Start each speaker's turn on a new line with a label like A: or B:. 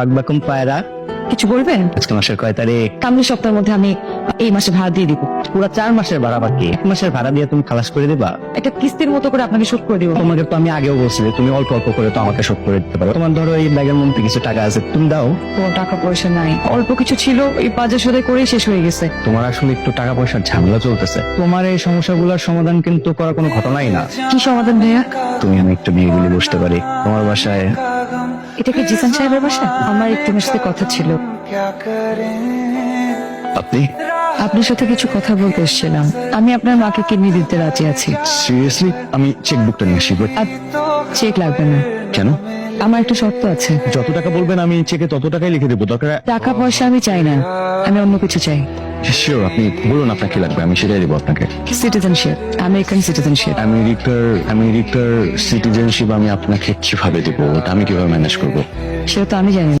A: বাকবাকুম পায়রা।
B: কিছু বলবেন?
A: আজকে মাসের কয় তারিখ?
B: সামনের সপ্তাহের মধ্যে আমি এই মাসে ভাড়া দিয়ে দিব।
A: পুরো চার মাসের ভাড়া বাকি। এক মাসের ভাড়া দিয়ে তুমি খালাস করে দিবা?
B: এটা কিস্তির মতো করে আপনাকে শোধ করে দিব।
A: তোমাকে তো আমি আগেও বলছি যে তুমি অল্প অল্প করে তো আমাকে শোধ করে দিতে পারো। তোমার ধরো এই ব্যাগের মধ্যে কিছু টাকা আছে তুমি দাও।
B: কোনো টাকা পয়সা নাই। অল্প কিছু ছিল এই বাজার সদাই করেই শেষ হয়ে গেছে।
A: তোমার আসলে একটু টাকা পয়সার ঝামেলা চলতেছে। তোমার এই সমস্যাগুলোর সমাধান কিন্তু করা কোনো ঘটনাই না।
B: কি সমাধান ভাইয়া?
A: তুমি আমি একটু নিয়ে বসতে পারি। তোমার বাসায়
B: এটা কি জিসান সাহেবের বাসা? আমার একটু সাথে কথা ছিল।
A: আপনি?
B: আপনার সাথে কিছু কথা বলতে এসেছিলাম। আমি আপনার মাকে কিডনি দিতে রাজি আছি।
A: সিরিয়াসলি আমি চেকবুকটা নিয়ে আসি
B: চেক লাগবে না।
A: কেন?
B: আমার একটা শর্ত আছে।
A: যত টাকা বলবেন আমি চেকে তত টাকাই লিখে দেবো দরকার
B: টাকা পয়সা আমি চাই না। আমি অন্য কিছু চাই।
A: শিওর আপনি বলুন আপনার কি লাগবে আমি সেটাই দেবো আপনাকে।
B: সিটিজেনশিপ আমেরিকান সিটিজেনশিপ
A: আমেরিকার আমেরিকার সিটিজেনশিপ আমি আপনাকে কীভাবে দেবো ওটা আমি কীভাবে ম্যানেজ করব?
B: সেটা তো আমি জানি। না।